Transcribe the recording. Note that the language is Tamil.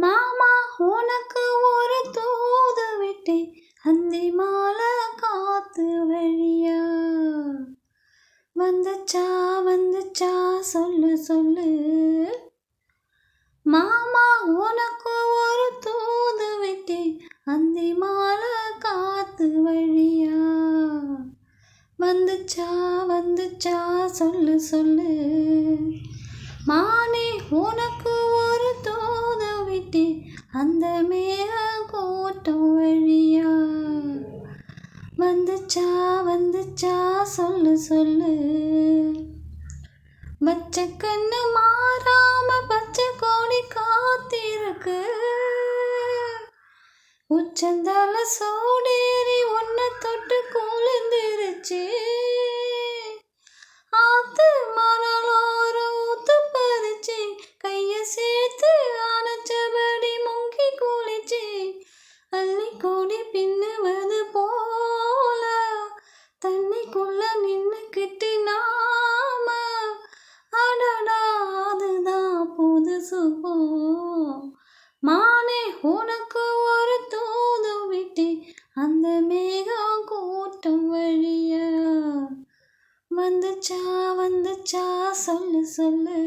மாமா உனக்கு ஒரு தூது விட்டேன் அந்தி மாலை காத்து வழியா? வந்துச்சா வந்துச்சா சொல்லு சொல்லு. மாமா உனக்கு ஒரு தூது விட்டேன் அந்தி மாலை காத்து வழியா? வந்துச்சா வந்துச்சா சொல்லு சொல்லு. மானே உனக்கு தூது அந்த மேக கூட்டம் வழியா? வந்துச்சா வந்துச்சா சொல்லு சொல்லு. பச்சை கண்ணு மாறாம பச்சை கோடி காத்திருக்கு. உச்சந்தால சோடேறி கொடி பின்னுவது போல தண்ணிக்குள்ள நின்னுக்கிட்டு நாம அடடா அதுதான் புது சுகம் மானே உனக்கு ஒரு தூது விட்டு அந்த மேகம் கூட்டம் வழியா. வந்துச்சா வந்துச்சா சொல்லு சொல்லு.